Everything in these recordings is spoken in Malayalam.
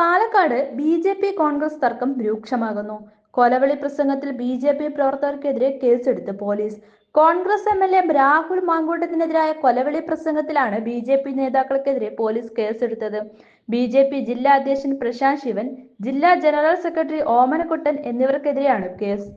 Palakkad B J P Congress തർക്കം രൂക്ഷമാകുന്നു. കൊലവിളി പ്രസംഗത്തിൽ ബി ജെ പി പ്രവർത്തകർക്കെതിരെ കേസെടുത്ത് police. Congress M L A Rahul മാങ്കൂട്ടത്തിനെതിരായ കൊലവിളി പ്രസംഗത്തിലാണ് ബി ജെ പി നേതാക്കൾക്കെതിരെ പോലീസ് കേസെടുത്തത്. ബി ജെ പി ജില്ലാ അധ്യക്ഷൻ പ്രശാന്ത് ശിവൻ ജില്ലാ ജനറൽ സെക്രട്ടറി ഓമനക്കുട്ടൻ എന്നിവർക്കെതിരെയാണ് കേസ്.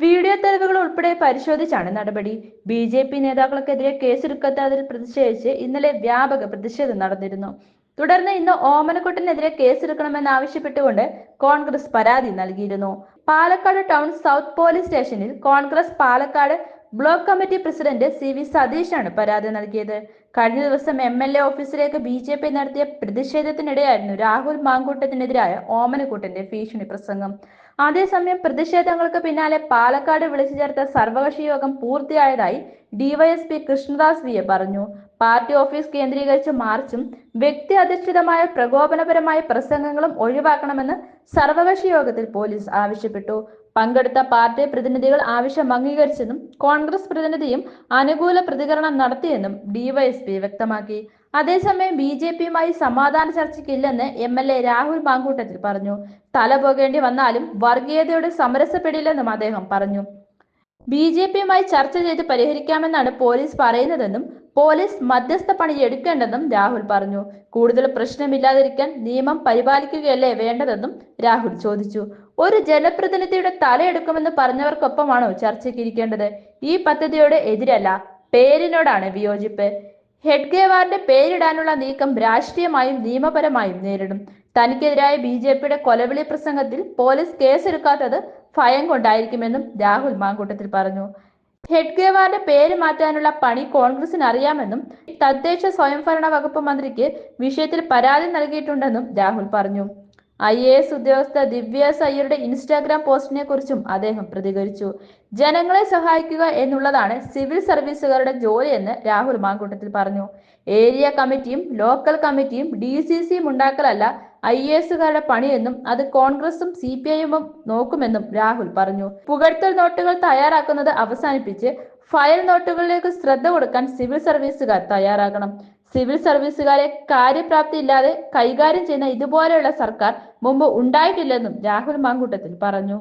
വീഡിയോ തെളിവുകൾ ഉൾപ്പെടെ പരിശോധിച്ചാണ് നടപടി. ബി ജെ പി നേതാക്കൾക്കെതിരെ കേസെടുക്കാത്തതിൽ പ്രതിഷേധിച്ച് ഇന്നലെ വ്യാപക പ്രതിഷേധം നടന്നിരുന്നു. തുടർന്ന് ഇന്ന് ഓമനക്കുട്ടനെതിരെ കേസെടുക്കണമെന്ന് ആവശ്യപ്പെട്ടുകൊണ്ട് കോൺഗ്രസ് പരാതി നൽകിയിരുന്നു. പാലക്കാട് ടൗൺ സൗത്ത് പോലീസ് സ്റ്റേഷനിൽ Congress Palakkad block committee president C V സതീഷാണ് പരാതി നൽകിയത്. കഴിഞ്ഞ ദിവസം എം എൽ എ ഓഫീസിലേക്ക് ബി ജെ പി നടത്തിയ പ്രതിഷേധത്തിനിടെയായിരുന്നു രാഹുൽ മാങ്കൂട്ടത്തിനെതിരായ ഓമനക്കൂട്ടന്റെ ഭീഷണി പ്രസംഗം. അതേസമയം പ്രതിഷേധങ്ങൾക്ക് പിന്നാലെ പാലക്കാട് വിളിച്ചു ചേർത്ത സർവകക്ഷി യോഗം പൂർത്തിയായതായി ഡിവൈഎസ്പി കൃഷ്ണദാസ് വി എ പറഞ്ഞു. പാർട്ടി ഓഫീസ് കേന്ദ്രീകരിച്ച മാർച്ചും വ്യക്തി അധിഷ്ഠിതമായ പ്രകോപനപരമായ പ്രസംഗങ്ങളും ഒഴിവാക്കണമെന്ന് സർവകക്ഷി യോഗത്തിൽ പോലീസ് ആവശ്യപ്പെട്ടു. പങ്കെടുത്ത പാർട്ടി പ്രതിനിധികൾ ആവശ്യം അംഗീകരിച്ചെന്നും കോൺഗ്രസ് പ്രതിനിധിയും അനുകൂല പ്രതികരണം നടത്തിയെന്നും ഡിവൈഎസ്പി വ്യക്തമാക്കി. അതേസമയം ബി ജെ പിയുമായി സമാധാന ചർച്ചയ്ക്കില്ലെന്ന് M L A Rahul Mamkootathil പറഞ്ഞു. തല പോകേണ്ടി വന്നാലും വർഗീയതയോട് സമരസപ്പെടില്ലെന്നും അദ്ദേഹം പറഞ്ഞു. ബി ജെ പിയുമായി ചർച്ച ചെയ്ത് പരിഹരിക്കാമെന്നാണ് പോലീസ് പറയുന്നതെന്നും പോലീസ് മധ്യസ്ഥ പണി എടുക്കേണ്ടെന്നും രാഹുൽ പറഞ്ഞു. കൂടുതൽ പ്രശ്നമില്ലാതിരിക്കാൻ നിയമം പരിപാലിക്കുകയല്ലേ വേണ്ടതെന്നും രാഹുൽ ചോദിച്ചു. ഒരു ജനപ്രതിനിധിയുടെ തലയെടുക്കുമെന്ന് പറഞ്ഞവർക്കൊപ്പമാണോ ചർച്ചയ്ക്ക് ഇരിക്കേണ്ടത്? ഈ പദ്ധതിയോട് എതിരല്ല പേരിനോടാണ് വിയോജിപ്പ്. ഹെഡ്ഗേവാറിന്റെ പേരിടാനുള്ള നീക്കം രാഷ്ട്രീയമായും നിയമപരമായും നേരിടും. തനിക്കെതിരായ ബി ജെ പിയുടെ കൊലവിളി പ്രസംഗത്തിൽ പോലീസ് കേസെടുക്കാത്തത് ഭയം കൊണ്ടായിരിക്കുമെന്നും രാഹുൽ മാങ്കൂട്ടത്തിൽ പറഞ്ഞു. ഹെഡ്ഗേവാറിന്റെ പേര് മാറ്റാനുള്ള പണി കോൺഗ്രസിന് അറിയാമെന്നും തദ്ദേശ സ്വയംഭരണ വകുപ്പ് മന്ത്രിക്ക് വിഷയത്തിൽ പരാതി നൽകിയിട്ടുണ്ടെന്നും രാഹുൽ പറഞ്ഞു. ഐ എ എസ് ഉദ്യോഗസ്ഥ ദിവ്യ സയ്യരുടെ ഇൻസ്റ്റാഗ്രാം പോസ്റ്റിനെ കുറിച്ചും അദ്ദേഹം പ്രതികരിച്ചു. ജനങ്ങളെ സഹായിക്കുക എന്നുള്ളതാണ് സിവിൽ സർവീസുകാരുടെ ജോലിയെന്ന് രാഹുൽ മാങ്കൂട്ടത്തിൽ പറഞ്ഞു. ഏരിയ കമ്മിറ്റിയും ലോക്കൽ കമ്മിറ്റിയും ഡി സി സിയും ഉണ്ടാക്കലല്ല ഐ എ എസുകാരുടെ പണിയെന്നും അത് കോൺഗ്രസും സി പി ഐഎമ്മും നോക്കുമെന്നും രാഹുൽ പറഞ്ഞു. പുകഴ്ത്തൽ നോട്ടുകൾ തയ്യാറാക്കുന്നത് അവസാനിപ്പിച്ച് ഫയൽ നോട്ടുകളിലേക്ക് ശ്രദ്ധ കൊടുക്കാൻ സിവിൽ സർവീസുകാർ തയ്യാറാകണം. സിവിൽ സർവീസുകാരെ കാര്യപ്രാപ്തി ഇല്ലാതെ കൈകാര്യം ചെയ്യുന്ന ഇതുപോലെയുള്ള സർക്കാർ മുമ്പ് ഉണ്ടായിട്ടില്ലെന്നും രാഹുൽ മാങ്കൂട്ടത്തിൽ പറഞ്ഞു.